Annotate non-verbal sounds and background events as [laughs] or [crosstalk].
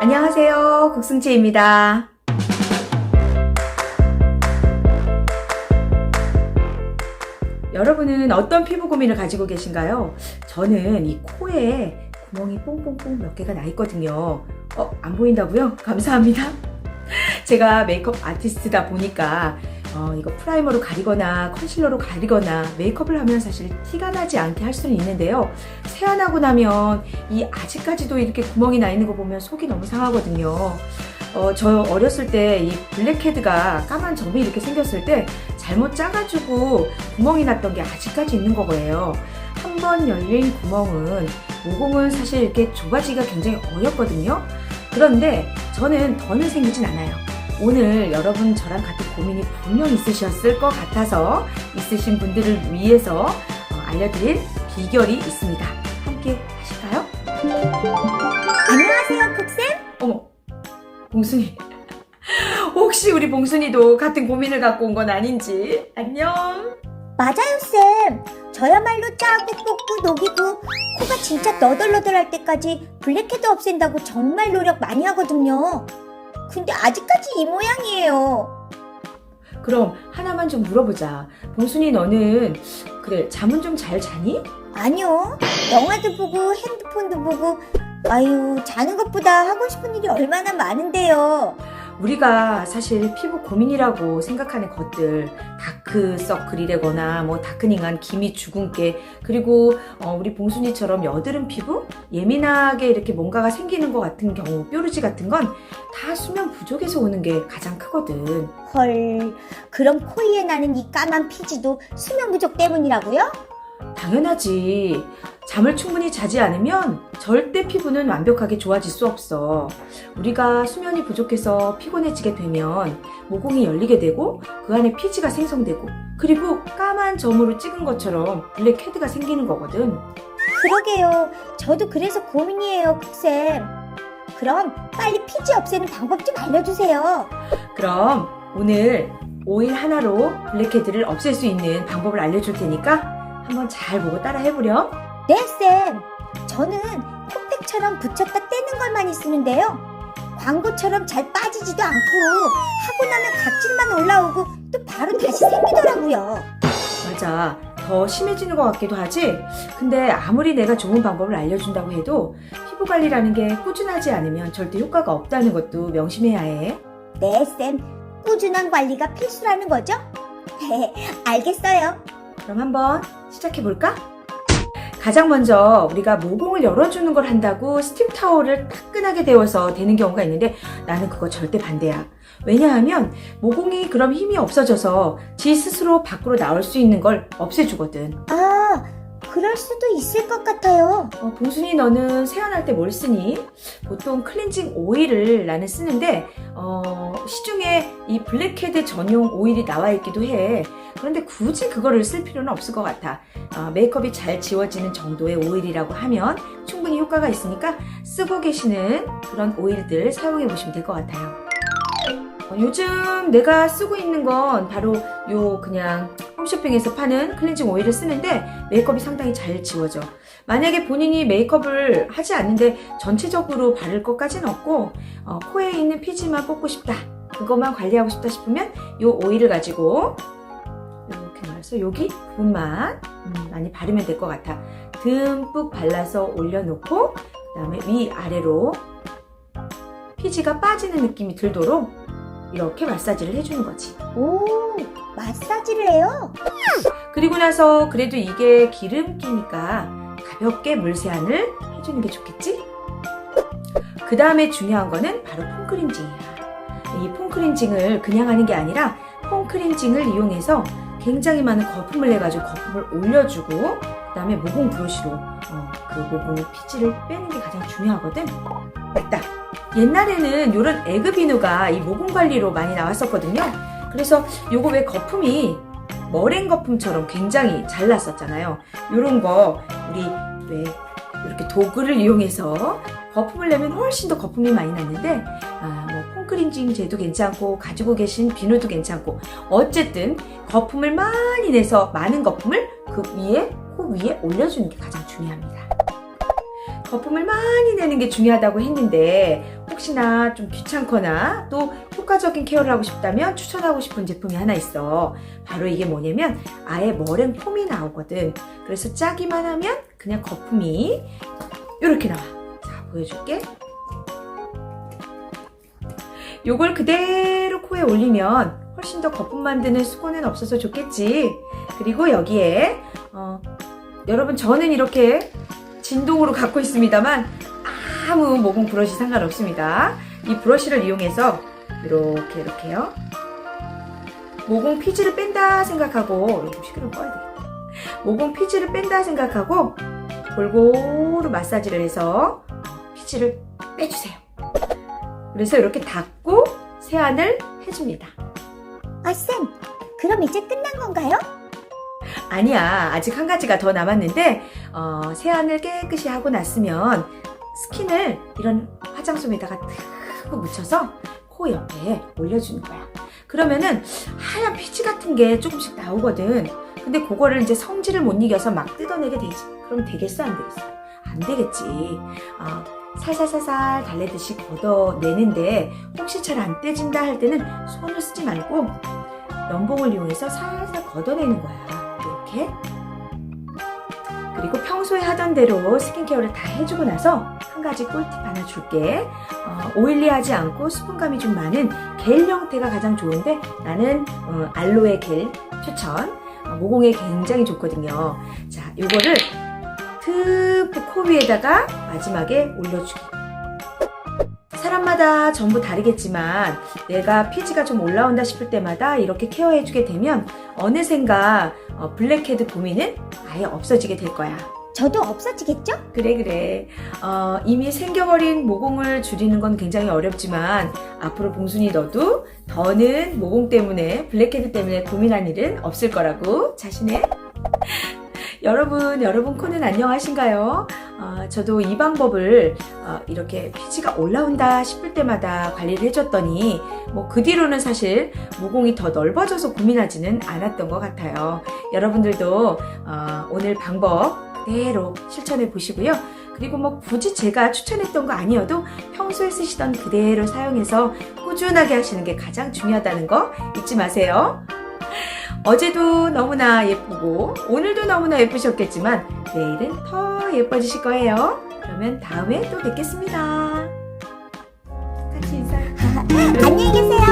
안녕하세요. 국승지입니다. 여러분은 어떤 피부 고민을 가지고 계신가요? 저는 이 코에 구멍이 뽕뽕뽕 몇 개가 나 있거든요. 어, 안 보인다고요? [laughs] 감사합니다. 제가 메이크업 아티스트다 보니까 어, 이거 프라이머로 가리거나 컨실러로 가리거나 메이크업을 하면 사실 티가 나지 않게 할 수는 있는데요. 세안하고 나면 이 아직까지도 이렇게 구멍이 나 있는 거 보면 속이 너무 상하거든요. 어, 저 어렸을 때 이 블랙헤드가 까만 점이 이렇게 생겼을 때 잘못 짜가지고 구멍이 났던 게 아직까지 있는 거예요. 한 번 열린 구멍은 모공은 사실 이렇게 좁아지기가 굉장히 어렵거든요. 그런데 저는 더는 생기진 않아요. 오늘 여러분 저랑 같은 고민이 분명 있으셨을 것 같아서 있으신 분들을 위해서 어, 알려드릴 비결이 있습니다. 함께 하실까요? 안녕하세요, 국쌤. 어머, 봉순이. [laughs] 혹시 우리 봉순이도 같은 고민을 갖고 온 건 아닌지? 안녕. 맞아요, 쌤. 저야말로 짜고 뽑고 녹이고 코가 진짜 너덜너덜할 때까지 블랙헤드 없앤다고 정말 노력 많이 하거든요. 근데 아직까지 이 모양이에요. 그럼 하나만 좀 물어보자. 봉순이 너는 그래 잠은 좀 잘 자니? 아니요. 영화도 보고 핸드폰도 보고 아유, 자는 것보다 하고 싶은 일이 얼마나 많은데요. 우리가 사실 피부 고민이라고 생각하는 것들 다크서클이라거나 뭐 다크닝한 기미 주근깨 그리고 어, 우리 봉순이처럼 여드름 피부 예민하게 이렇게 뭔가가 생기는 것 같은 경우 뾰루지 같은 건 다 수면 부족에서 오는 게 가장 크거든. 헐, 그럼 코 위에 나는 이 까만 피지도 수면 부족 때문이라고요? 당연하지. 잠을 충분히 자지 않으면 절대 피부는 완벽하게 좋아질 수 없어. 우리가 수면이 부족해서 피곤해지게 되면 모공이 열리게 되고 그 안에 피지가 생성되고 그리고 까만 점으로 찍은 것처럼 블랙헤드가 생기는 거거든. 그러게요. 저도 그래서 고민이에요, 국쌤. 그럼 빨리 피지 없애는 방법 좀 알려주세요. 그럼 오늘 오일 하나로 블랙헤드를 없앨 수 있는 방법을 알려줄 테니까 한번 잘 보고 따라 해보렴. 네, 쌤. 저는 콤팩처럼 붙였다 떼는 걸 많이 쓰는데요. 광고처럼 잘 빠지지도 않고 하고 나면 각질만 올라오고 또 바로 다시 생기더라고요. 맞아. 더 심해지는 것 같기도 하지? 근데 아무리 내가 좋은 방법을 알려준다고 해도 피부 관리라는 게 꾸준하지 않으면 절대 효과가 없다는 것도 명심해야 해. 네, 쌤. 꾸준한 관리가 필수라는 거죠? [laughs] 네, 알겠어요. 그럼 한번 시작해 볼까? 가장 먼저 우리가 모공을 열어주는 걸 한다고 스팀 타월을 따끈하게 데워서 되는 경우가 있는데 나는 그거 절대 반대야. 왜냐하면 모공이 그럼 힘이 없어져서 지 스스로 밖으로 나올 수 있는 걸 없애주거든. 아, 그럴 수도 있을 것 같아요. 어, 봉순이 너는 세안할 때 뭘 쓰니? 보통 클렌징 오일을 나는 쓰는데 어, 시중에 이 블랙헤드 전용 오일이 나와 있기도 해. 그런데 굳이 그거를 쓸 필요는 없을 것 같아. 어, 메이크업이 잘 지워지는 정도의 오일이라고 하면 충분히 효과가 있으니까 쓰고 계시는 그런 오일들 사용해 보시면 될 것 같아요. 어, 요즘 내가 쓰고 있는 건 바로 요 그냥 홈쇼핑에서 파는 클렌징 오일을 쓰는데 메이크업이 상당히 잘 지워져. 만약에 본인이 메이크업을 하지 않는데 전체적으로 바를 것까지는 없고 어, 코에 있는 피지만 뽑고 싶다. 그것만 관리하고 싶다 싶으면 요 오일을 가지고 이렇게 말해서 여기 부분만 음, 많이 바르면 될 것 같아. 듬뿍 발라서 올려놓고 그 다음에 위 아래로 피지가 빠지는 느낌이 들도록 이렇게 마사지를 해주는 거지. 오, 마사지를 해요? 그리고 나서 그래도 이게 기름기니까 가볍게 물 세안을 해주는 게 좋겠지? 그 다음에 중요한 거는 바로 폼크린징이야. 이 폼크린징을 그냥 하는 게 아니라 폼크린징을 이용해서 굉장히 많은 거품을 내가지고 거품을 올려주고 그 다음에 모공 브러쉬로 어, 그 모공의 피지를 빼는 게 가장 중요하거든. 맞다. 옛날에는 이런 에그 비누가 이 모공 관리로 많이 나왔었거든요. 그래서 요거 왜 거품이 머랭 거품처럼 굉장히 잘 났었잖아요. 요런 거 우리 왜 이렇게 도구를 이용해서 거품을 내면 훨씬 더 거품이 많이 났는데 아, 뭐 폼크린징제도 괜찮고 가지고 계신 비누도 괜찮고 어쨌든 거품을 많이 내서 많은 거품을 그 위에 코 위에 올려주는 게 가장 중요합니다. 거품을 많이 내는 게 중요하다고 했는데 혹시나 좀 귀찮거나 또 효과적인 케어를 하고 싶다면 추천하고 싶은 제품이 하나 있어. 바로 이게 뭐냐면 아예 머랭 폼이 나오거든. 그래서 짜기만 하면 그냥 거품이 이렇게 나와. 자, 보여줄게. 요걸 그대로 코에 올리면 훨씬 더 거품 만드는 수고는 없어서 좋겠지. 그리고 여기에 어, 여러분 저는 이렇게 진동으로 갖고 있습니다만 아무 모공 브러쉬 상관없습니다. 이 브러쉬를 이용해서 이렇게 이렇게요. 모공 피지를 뺀다 생각하고 좀 시끄러워 꺼야 되겠다. 모공 피지를 뺀다 생각하고 골고루 마사지를 해서 피지를 빼주세요. 그래서 이렇게 닦고 세안을 해줍니다. 아, 쌤, 그럼 이제 끝난 건가요? 아니야, 아직 한 가지가 더 남았는데 어, 세안을 깨끗이 하고 났으면 스킨을 이런 화장솜에다가 탁 묻혀서 코 옆에 올려주는 거야. 그러면은 하얀 피지 같은 게 조금씩 나오거든. 근데 그거를 이제 성질을 못 이겨서 막 뜯어내게 되지. 그럼 되겠어, 안 되겠어? 안 되겠지. 어, 살살살살 달래듯이 걷어내는데 혹시 잘 안 떼진다 할 때는 손을 쓰지 말고 면봉을 이용해서 살살 걷어내는 거야. 이렇게. 그리고 평소에 하던 대로 스킨케어를 다 해주고 나서 한 가지 꿀팁 하나 줄게. 어, 오일리하지 않고 수분감이 좀 많은 겔 형태가 가장 좋은데 나는 어, 알로에 겔 추천. 어, 모공에 굉장히 좋거든요. 자, 요거를 듬뿍 코 위에다가 마지막에 올려주기. 사람마다 전부 다르겠지만 내가 피지가 좀 올라온다 싶을 때마다 이렇게 케어해주게 되면 어느샌가 어, 블랙헤드 고민은 아예 없어지게 될 거야. 저도 없어지겠죠? 그래 그래. 어, 이미 생겨버린 모공을 줄이는 건 굉장히 어렵지만 앞으로 봉순이 너도 더는 모공 때문에 블랙헤드 때문에 고민할 일은 없을 거라고 자신해. [laughs] 여러분, 여러분 코는 안녕하신가요? 어, 저도 이 방법을 어, 이렇게 피지가 올라온다 싶을 때마다 관리를 해줬더니 뭐 그 뒤로는 사실 모공이 더 넓어져서 고민하지는 않았던 것 같아요. 여러분들도 어, 오늘 방법 그대로 실천해 보시고요. 그리고 뭐 굳이 제가 추천했던 거 아니어도 평소에 쓰시던 그대로 사용해서 꾸준하게 하시는 게 가장 중요하다는 거 잊지 마세요. 어제도 너무나 예쁘고 오늘도 너무나 예쁘셨겠지만 내일은 더 예뻐지실 거예요. 그러면 다음에 또 뵙겠습니다. 같이 인사. 안녕히 계세요.